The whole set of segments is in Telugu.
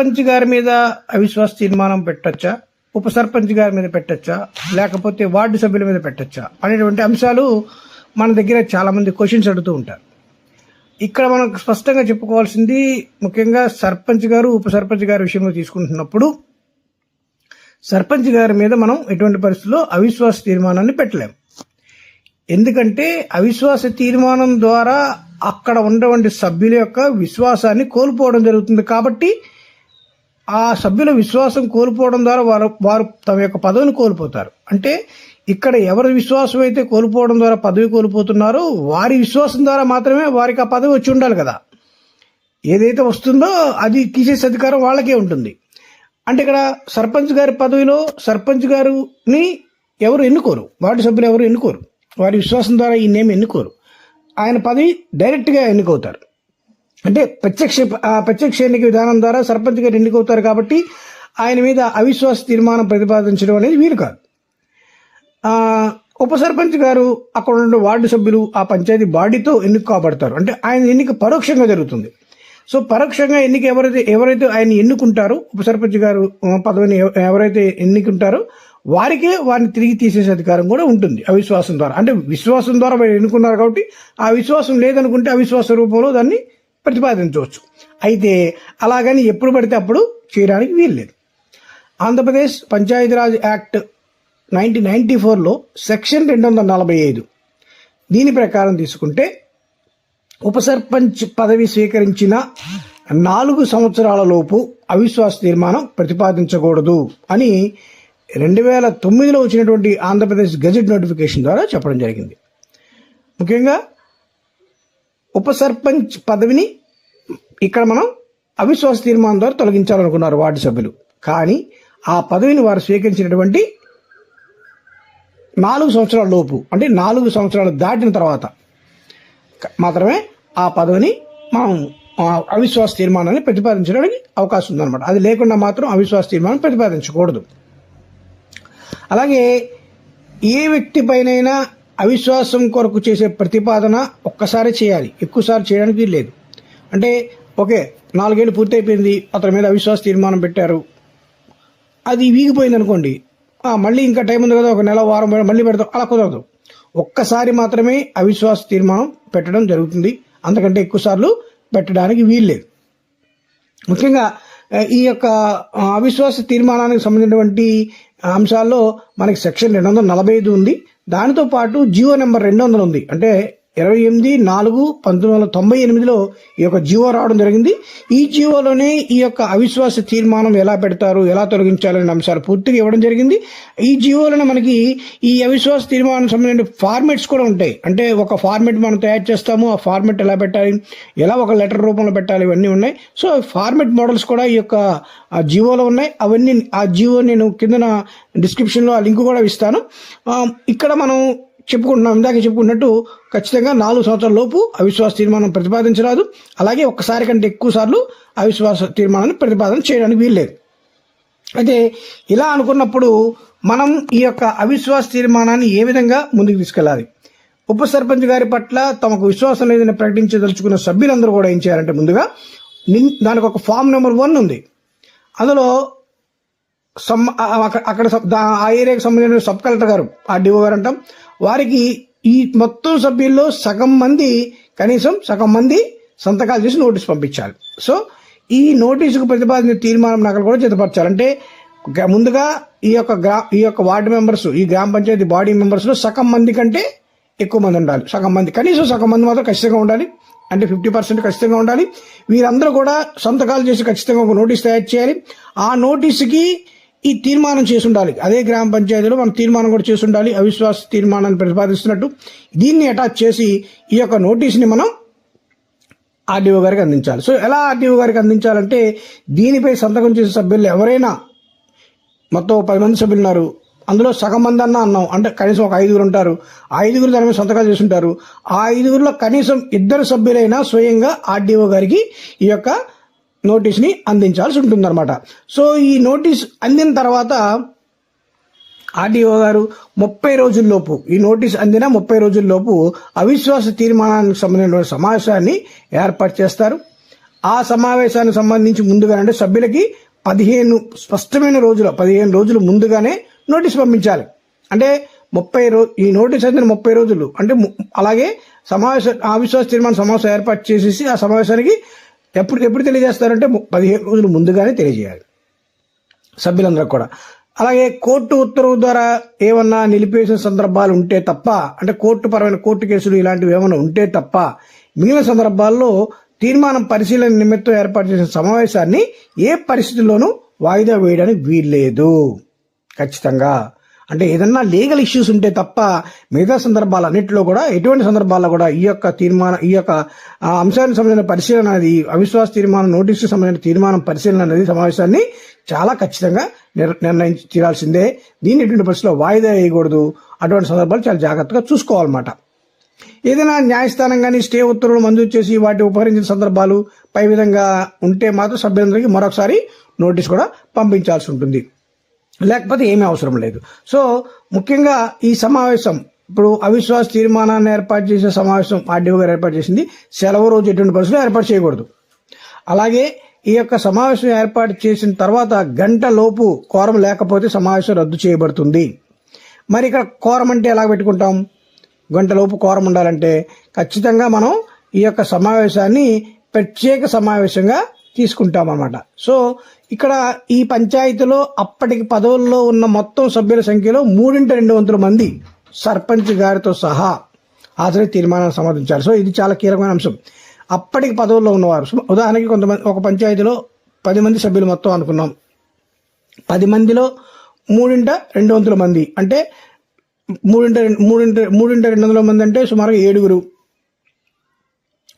సర్పంచ్ గారి మీద అవిశ్వాస తీర్మానం పెట్టచ్చా? ఉప సర్పంచ్ గారి మీద పెట్టచ్చా? లేకపోతే వార్డు సభ్యుల మీద పెట్టచ్చా? అనేటువంటి అంశాలు మన దగ్గర చాలామంది క్వశ్చన్స్ అడుగుతూ ఉంటారు. ఇక్కడ మనం స్పష్టంగా చెప్పుకోవాల్సింది ముఖ్యంగా సర్పంచ్ గారు ఉప సర్పంచ్ గారి విషయంలో తీసుకుంటున్నప్పుడు సర్పంచ్ గారి మీద మనం ఎటువంటి పరిస్థితుల్లో అవిశ్వాస తీర్మానాన్ని పెట్టలేము ఎందుకంటే అవిశ్వాస తీర్మానం ద్వారా అక్కడ ఉన్నటువంటి సభ్యుల యొక్క విశ్వాసాన్ని కోల్పోవడం జరుగుతుంది కాబట్టి ఆ సభ్యుల విశ్వాసం కోల్పోవడం ద్వారా వారు వారు తమ యొక్క పదవిని కోల్పోతారు. అంటే ఇక్కడ ఎవరి విశ్వాసం అయితే కోల్పోవడం ద్వారా పదవి కోల్పోతున్నారో వారి విశ్వాసం ద్వారా మాత్రమే వారికి ఆ పదవి వచ్చి ఉండాలి కదా. ఏదైతే వస్తుందో అది తీసేసే అధికారం వాళ్ళకే ఉంటుంది. అంటే ఇక్కడ సర్పంచ్ గారి పదవిలో సర్పంచ్ గారిని ఎవరు ఎన్నుకోరు. వార్డు సభ్యులు ఎవరు ఎన్నుకోరు. వారి విశ్వాసం ద్వారా ఈ నేమ్ ఎన్నుకోరు. ఆయన పదవి డైరెక్ట్గా ఎన్నుకవుతారు. అంటే ప్రత్యక్ష ప్రత్యక్ష ఎన్నిక విధానం ద్వారా సర్పంచ్ గారు ఎన్నికవుతారు కాబట్టి ఆయన మీద అవిశ్వాస తీర్మానం ప్రతిపాదించడం అనేది వీలు కాదు. ఉప సర్పంచ్ గారు అక్కడ ఉన్న వార్డు సభ్యులు ఆ పంచాయతీ బాడీతో ఎన్నిక కాబడతారు. అంటే ఆయన ఎన్నిక పరోక్షంగా జరుగుతుంది. సో పరోక్షంగా ఎన్నిక ఎవరైతే ఎవరైతే ఆయన ఎన్నుకుంటారో ఉప సర్పంచ్ గారు పదవిని ఎవరైతే ఎన్నుకుంటారో వారికే వారిని తిరిగి తీసేసే అధికారం కూడా ఉంటుంది అవిశ్వాసం ద్వారా. అంటే విశ్వాసం ద్వారా వారు ఎన్నుకున్నారు కాబట్టి ఆ విశ్వాసం లేదనుకుంటే అవిశ్వాస రూపంలో దాన్ని ప్రతిపాదించవచ్చు. అయితే అలాగని ఎప్పుడు పడితే అప్పుడు చేయడానికి వీల్లేదు. Andhra Pradesh Panchayati Raj act nineteen ninety ఫోర్లో సెక్షన్ రెండు వందల నలభై ఐదు దీని ప్రకారం తీసుకుంటే ఉప సర్పంచ్ పదవి స్వీకరించిన నాలుగు సంవత్సరాల లోపు అవిశ్వాస తీర్మానం ప్రతిపాదించకూడదు అని రెండు వేల తొమ్మిదిలో వచ్చినటువంటి ఆంధ్రప్రదేశ్ గజెట్ నోటిఫికేషన్ ద్వారా చెప్పడం జరిగింది. ముఖ్యంగా ఉప సర్పంచ్ పదవిని ఇక్కడ మనం అవిశ్వాస తీర్మానం ద్వారా తొలగించాలనుకున్నారు వార్డు సభ్యులు. కానీ ఆ పదవిని వారు స్వీకరించినటువంటి నాలుగు సంవత్సరాల లోపు అంటే నాలుగు సంవత్సరాలు దాటిన తర్వాత మాత్రమే ఆ పదవిని మనం అవిశ్వాస తీర్మానాన్ని ప్రతిపాదించడానికి అవకాశం ఉందన్నమాట. అది లేకుండా మాత్రం అవిశ్వాస తీర్మానం ప్రతిపాదించకూడదు. అలాగే ఏ వ్యక్తిపైనైనా అవిశ్వాసం కొరకు చేసే ప్రతిపాదన ఒక్కసారి చేయాలి. ఎక్కువసారి చేయడానికి లేదు అంటే ఓకే నాలుగేళ్ళు పూర్తయిపోయింది అతని మీద అవిశ్వాస తీర్మానం పెట్టారు. అది వీగిపోయింది అనుకోండి మళ్ళీ ఇంకా టైం ఉంది కదా ఒక నెల వారం మళ్ళీ పెడతాం అలా కుదరదు. ఒక్కసారి మాత్రమే అవిశ్వాస తీర్మానం పెట్టడం జరుగుతుంది. అంతకంటే ఎక్కువసార్లు పెట్టడానికి వీల్లేదు. ముఖ్యంగా ఈ యొక్క అవిశ్వాస తీర్మానానికి సంబంధించినటువంటి అంశాల్లో మనకి సెక్షన్ రెండు వందల నలభై ఐదు ఉంది. దానితో పాటు జియో నెంబర్ రెండు వందలు ఉంది. అంటే ఇరవై ఎనిమిది నాలుగు పంతొమ్మిది వందల తొంభై ఎనిమిదిలో ఈ యొక్క జీవో రావడం జరిగింది. ఈ జియోలోనే ఈ యొక్క అవిశ్వాస తీర్మానం ఎలా పెడతారు ఎలా తొలగించాలనే అంశాలు పూర్తిగా ఇవ్వడం జరిగింది. ఈ జియోలోనే మనకి ఈ అవిశ్వాస తీర్మానం సంబంధించిన ఫార్మేట్స్ కూడా ఉంటాయి. అంటే ఒక ఫార్మేట్ మనం తయారు చేస్తాము ఆ ఫార్మేట్ ఎలా పెట్టాలి ఎలా ఒక లెటర్ రూపంలో పెట్టాలి ఇవన్నీ ఉన్నాయి. సో ఫార్మేట్ మోడల్స్ కూడా ఈ యొక్క జీవోలో జియోలో ఉన్నాయి. అవన్నీ ఆ జియో నేను కిందన డిస్క్రిప్షన్లో ఆ లింక్ కూడా ఇస్తాను. ఇక్కడ మనం చెప్పుకుంటున్నాం ఇందాక చెప్పుకున్నట్టు ఖచ్చితంగా నాలుగు సంవత్సరాల లోపు అవిశ్వాస తీర్మానం ప్రతిపాదించరాదు. అలాగే ఒక్కసారి కంటే ఎక్కువ సార్లు అవిశ్వాస తీర్మానాన్ని ప్రతిపాదన చేయడానికి వీల్లేదు. అయితే ఇలా అనుకున్నప్పుడు మనం ఈ యొక్క అవిశ్వాస తీర్మానాన్ని ఏ విధంగా ముందుకు తీసుకెళ్ళాలి? ఉప సర్పంచ్ గారి పట్ల తమకు విశ్వాసం లేదని ప్రకటించదలుచుకున్న సభ్యులందరూ కూడా ఏం చేయాలంటే ముందుగా దానికి ఒక ఫామ్ నెంబర్ వన్ ఉంది. అందులో సమ్ అక్కడ అక్కడ ఆ ఏరియాకి సంబంధించిన సబ్ కలెక్టర్ గారు డిఓ గారు అంటాం. వారికి ఈ మొత్తం సభ్యుల్లో సగం మంది కనీసం సగం మంది సంతకాలు చేసి నోటీస్ పంపించాలి. సో ఈ నోటీసుకు ప్రతిపాదించిన తీర్మానం నకలు కూడా జతపరచాలి అంటే గ- ముందుగా ఈ యొక్క గ్రా ఈ యొక్క వార్డు మెంబర్స్ ఈ గ్రామ పంచాయతీ బాడీ మెంబర్స్లో సగం మంది కంటే ఎక్కువ మంది ఉండాలి. సగం మంది కనీసం సగం మంది మాత్రం ఖచ్చితంగా ఉండాలి. అంటే ఫిఫ్టీ పర్సెంట్ ఖచ్చితంగా ఉండాలి. వీరందరూ కూడా సంతకాలు చేసి ఖచ్చితంగా ఒక నోటీస్ తయారు చేయాలి. ఆ నోటీసుకి ఈ తీర్మానం చేసి ఉండాలి అదే గ్రామ పంచాయతీలో మనం తీర్మానం కూడా చేసి ఉండాలి అవిశ్వాస తీర్మానాన్ని ప్రతిపాదిస్తున్నట్టు దీన్ని అటాచ్ చేసి ఈ యొక్క నోటీస్ని మనం ఆర్డీఓ గారికి అందించాలి. సో ఎలా ఆర్డీఓ గారికి అందించాలంటే దీనిపై సంతకం చేసే సభ్యులు ఎవరైనా మొత్తం పది మంది సభ్యులు ఉన్నారు. అందులో సగం మంది అన్న అన్నాం. అంటే కనీసం ఒక ఐదుగురు ఉంటారు. ఆ ఐదుగురు దాని మీద సంతకాలు చేస్తుంటారు ఆ ఐదుగురిలో కనీసం ఇద్దరు సభ్యులైనా స్వయంగా ఆర్డీఓ గారికి ఈ యొక్క నోటీస్ని అందించాల్సి ఉంటుందన్నమాట. సో ఈ నోటీస్ అందిన తర్వాత ఆర్డీఓ గారు ముప్పై రోజుల్లోపు ఈ నోటీస్ అందిన ముప్పై రోజుల్లోపు అవిశ్వాస తీర్మానానికి సంబంధించిన సమావేశాన్ని ఏర్పాటు చేస్తారు. ఆ సమావేశానికి సంబంధించి ముందుగా అంటే సభ్యులకి పదిహేను స్పష్టమైన రోజుల పదిహేను రోజులు ముందుగానే నోటీస్ పంపించాలి. అంటే ముప్పై రోజు ఈ నోటీస్ అందిన ముప్పై రోజులు అంటే అలాగే సమావేశ అవిశ్వాస తీర్మాన సమావేశం ఏర్పాటు చేసేసి ఆ సమావేశానికి ఎప్పుడు ఎప్పుడు తెలియజేస్తారంటే పదిహేను రోజులు ముందుగానే తెలియజేయాలి. సభ్యులందరూ కూడా. అలాగే కోర్టు ఉత్తర్వు ద్వారా ఏమన్నా నిలిపేసిన సందర్భాలు ఉంటే తప్ప అంటే కోర్టు పరమైన కోర్టు కేసులు ఇలాంటివి ఏమైనా ఉంటే తప్ప మిగిలిన సందర్భాల్లో తీర్మానం పరిశీలన నిమిత్తం ఏర్పాటు చేసిన సమావేశాన్ని ఏ పరిస్థితుల్లోనూ వాయిదా వేయడానికి వీల్లేదు. ఖచ్చితంగా. అంటే ఏదన్నా లీగల్ ఇష్యూస్ ఉంటే తప్ప మిగతా సందర్భాలన్నింటిలో కూడా ఎటువంటి సందర్భాల్లో కూడా ఈ యొక్క తీర్మానం ఈ యొక్క అంశానికి సంబంధించిన పరిశీలన అనేది అవిశ్వాస తీర్మానం నోటీసుకు సంబంధించిన తీర్మానం పరిశీలన అనేది సమావేశాన్ని చాలా ఖచ్చితంగా నిర్ నిర్ణయించి తీరాల్సిందే. దీన్ని ఎటువంటి పరిస్థితుల్లో వాయిదా వేయకూడదు. అటువంటి సందర్భాలు చాలా జాగ్రత్తగా చూసుకోవాలన్నమాట. ఏదైనా న్యాయస్థానం కానీ స్టే ఉత్తర్వులు మంజూరు చేసి వాటి ఉపహరించిన సందర్భాలు పై విధంగా ఉంటే మాత్రం సభ్యులందరికీ మరొకసారి నోటీస్ కూడా పంపించాల్సి ఉంటుంది. లేకపోతే ఏమీ అవసరం లేదు. సో ముఖ్యంగా ఈ సమావేశం ఇప్పుడు అవిశ్వాస తీర్మానాన్ని ఏర్పాటు చేసే సమావేశం ఆర్డీఓ గారు ఏర్పాటు చేసింది సెలవు రోజు ఎటువంటి పరిస్థితులు ఏర్పాటు చేయకూడదు. అలాగే ఈ యొక్క సమావేశం ఏర్పాటు చేసిన తర్వాత గంట లోపు కోరం లేకపోతే సమావేశం రద్దు చేయబడుతుంది. మరి ఇక్కడ కోరం అంటే ఎలా పెట్టుకుంటాం? గంట లోపు కోరం ఉండాలంటే ఖచ్చితంగా మనం ఈ యొక్క సమావేశాన్ని ప్రత్యేక సమావేశంగా తీసుకుంటాం అన్నమాట సో ఇక్కడ ఈ పంచాయతీలో అప్పటికి పదవుల్లో ఉన్న మొత్తం సభ్యుల సంఖ్యలో మూడింట రెండు వందల మంది సర్పంచ్ గారితో సహా హాజరై తీర్మానాన్ని సమర్థించాలి సో ఇది చాలా కీలకమైన అంశం. అప్పటికి పదవుల్లో ఉన్నవారు. ఉదాహరణకి కొంతమంది ఒక పంచాయతీలో పది మంది సభ్యులు మొత్తం అనుకున్నాం. పది మందిలో మూడింట రెండు వందల మంది. అంటే మూడింట రెండు- మూడింట మూడింట రెండు వందల మంది అంటే సుమారుగా ఏడుగురు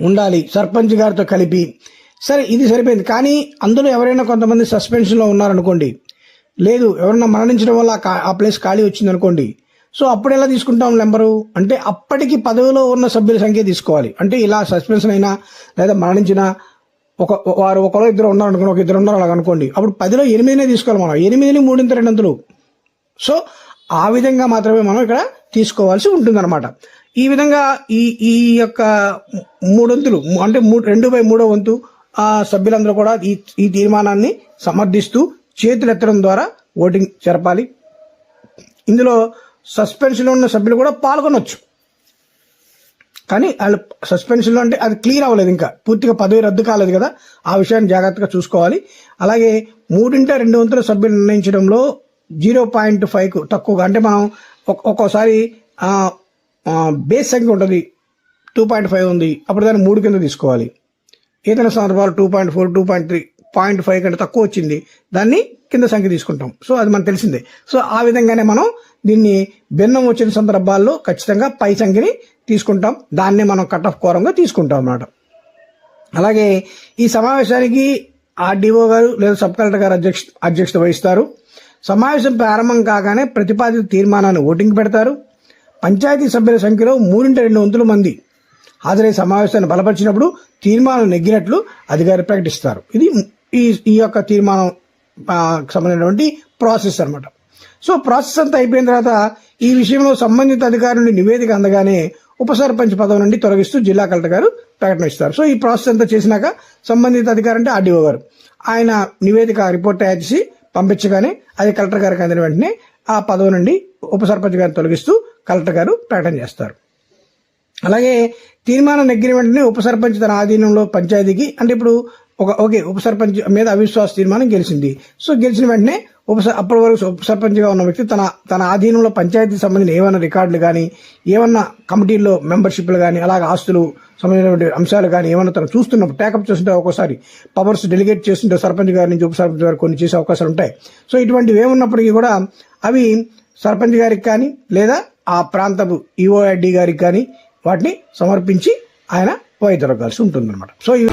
ఉండాలి. సర్పంచ్ గారితో కలిపి సరే ఇది సరిపోయింది. కానీ అందులో ఎవరైనా కొంతమంది సస్పెన్షన్లో ఉన్నారనుకోండి లేదు ఎవరన్నా మరణించడం వల్ల ఆ కా- ఆ ప్లేస్ ఖాళీ వచ్చింది అనుకోండి సో అప్పుడు ఎలా తీసుకుంటాం నెంబరు? అంటే అప్పటికి పదవిలో ఉన్న సభ్యుల సంఖ్య తీసుకోవాలి. అంటే ఇలా సస్పెన్షన్ అయినా లేదా మరణించిన ఒక వారు ఒకరో ఇద్దరు ఉన్నారనుకోండి ఒక ఇద్దరు ఉన్నారు అలాగ అనుకోండి అప్పుడు పదిలో ఎనిమిదినే తీసుకోవాలి మనం. ఎనిమిదిని మూడింత రెండంతులు. సో ఆ విధంగా మాత్రమే మనం ఇక్కడ తీసుకోవాల్సి ఉంటుందన్నమాట. ఈ విధంగా ఈ ఈ యొక్క మూడొంతులు అంటే మూడు రెండు బై మూడో వంతు ఆ సభ్యులందరూ కూడా ఈ ఈ తీర్మానాన్ని సమర్థిస్తూ చేతులు ఎత్తడం ద్వారా ఓటింగ్ జరపాలి. ఇందులో సస్పెన్షన్లో ఉన్న సభ్యులు కూడా పాల్గొనవచ్చు కానీ వాళ్ళు సస్పెన్షన్లో అంటే అది క్లియర్ అవ్వలేదు ఇంకా. పూర్తిగా పదవి రద్దు కాలేదు కదా. ఆ విషయాన్ని జాగ్రత్తగా చూసుకోవాలి. అలాగే మూడింట రెండు వంతుల సభ్యులు నిర్ణయించడంలో జీరో పాయింట్ ఫైవ్కు తక్కువగా అంటే మనం ఒక్కోసారి బేస్ సంఖ్య ఉంటుంది. టూ పాయింట్ ఫైవ్ ఉంది. అప్పుడు దాన్ని మూడు కింద తీసుకోవాలి. ఇతర సందర్భాలు two point four two point three point five కంటే తక్కువ వచ్చింది. దాన్ని కింద సంఖ్య తీసుకుంటాం. సో అది మనకు తెలిసిందే. సో ఆ విధంగానే మనం దీన్ని భిన్నం వచ్చిన సందర్భాల్లో ఖచ్చితంగా పై సంఖ్యని తీసుకుంటాం. దాన్నే మనం కట్ ఆఫ్ కోరంగా తీసుకుంటాం అన్నమాట. అలాగే ఈ సమావేశానికి ఆర్డీఓ గారు లేదా సబ్ కలెక్టర్ గారు అధ్యక్ష అధ్యక్షత వహిస్తారు. సమావేశం ప్రారంభం కాగానే ప్రతిపాదిత తీర్మానాన్ని ఓటింగ్ పెడతారు. పంచాయతీ సభ్యుల సంఖ్యలో మూడింట రెండు వంతుల మంది హాజరై సమావేశాన్ని బలపరిచినప్పుడు తీర్మానం నెగ్గినట్లు అధికారి ప్రకటిస్తారు. ఇది ఈ ఈ యొక్క తీర్మానం సంబంధించినటువంటి ప్రాసెస్ అనమాట సో ప్రాసెస్ అంతా అయిపోయిన తర్వాత ఈ విషయంలో సంబంధిత అధికారి నుండి నివేదిక అందగానే ఉప సర్పంచ్ పదవి నుండి తొలగిస్తూ జిల్లా కలెక్టర్ గారు ప్రకటన ఇస్తారు. సో ఈ ప్రాసెస్ అంతా చేసినాక సంబంధిత అధికారి అంటే ఆర్డీఓ గారు. ఆయన నివేదిక రిపోర్ట్ తయారు చేసి పంపించగానే అది కలెక్టర్ గారికి అందిన వెంటనే ఆ పదవి నుండి ఉప సర్పంచ్ గారిని తొలగిస్తూ కలెక్టర్ గారు ప్రకటన చేస్తారు. అలాగే తీర్మానం నెగ్గిన వెంటనే ఉప సర్పంచ్ తన ఆధీనంలో పంచాయతీకి అంటే ఇప్పుడు ఒక ఓకే ఉప సర్పంచ్ మీద అవిశ్వాస తీర్మానం గెలిచింది. సో గెలిచిన వెంటనే ఉప అప్పటి వరకు ఉప సర్పంచ్గా ఉన్న వ్యక్తి తన తన ఆధీనంలో పంచాయతీకి సంబంధించిన ఏమైనా రికార్డులు కానీ ఏమన్నా కమిటీల్లో మెంబర్షిప్లు కానీ అలాగే ఆస్తులు సంబంధించినటువంటి అంశాలు కానీ ఏమైనా తను చూస్తున్నప్పుడు టేకప్ చేస్తుంటే ఒక్కోసారి పవర్స్ డెలిగేట్ చేస్తుంటే సర్పంచ్ గారి నుంచి ఉప సర్పంచ్ గారు కొన్ని చేసే అవకాశాలు ఉంటాయి. సో ఇటువంటివి ఏమున్నప్పటికీ కూడా అవి సర్పంచ్ గారికి కానీ లేదా ఆ ప్రాంతపు ఈఓఐడి గారికి కానీ వాటిని సమర్పించి ఆయన వైదొరగాల్సి ఉంటుందన్నమాట. సో ఈ